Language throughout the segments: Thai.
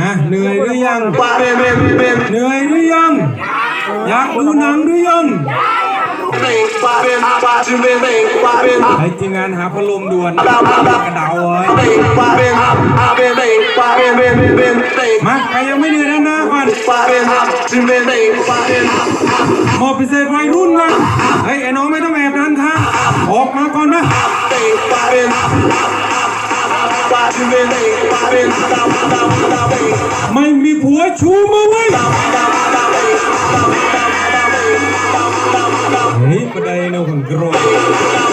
ฮะเหนื่อยหรือยัง Been, เหนื่อยหรือยัง อยากดูหนังหรือยัง ไอ้ทีงานหาพัดลมด่วนกระดาเลยมาใครยังไม่เหนื่อยนะน้าก่อนมอบพิเศษวัรุ่นนะเฮ้ไอ้น้องไม่ต้องแอบดันทางออกมาก่อนนะไม่มีผัวชูมาไว้ เฮ้ยป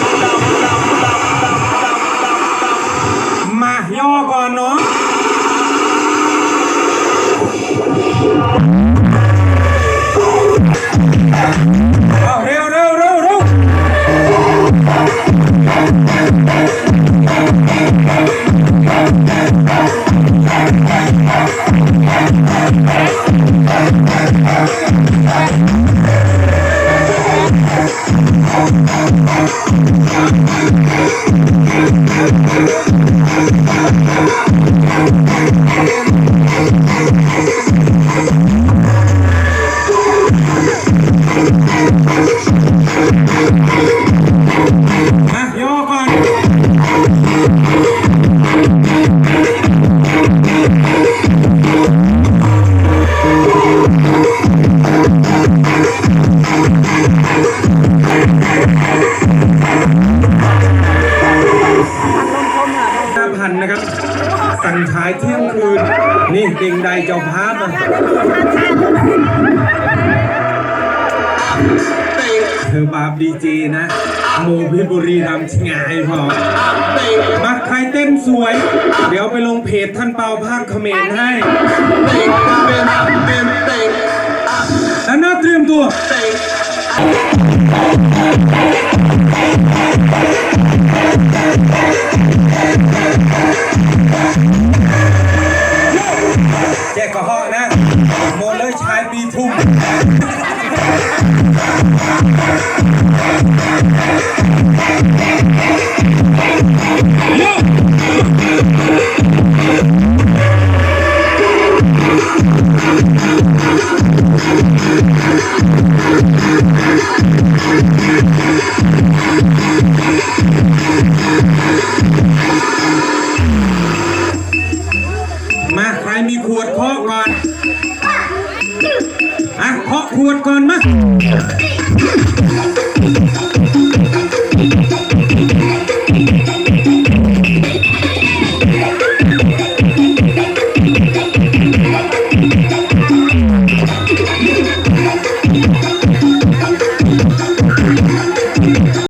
สั่งฉายเที่ยงคืน นี่เด็งใดเจ้าภาพอะเธอบาปดีเจนะโมพิบุรีทำชงายพอมาใครเต้นสวย เดี๋ยวไปลงเพจท่านเปาภาคเขมรให้แล้วน่าเตรียมตัว กกระเหาะนะโมเลยชายปีทุ่ม วดเคาะก่อนอะเคาะขวดก่อนมา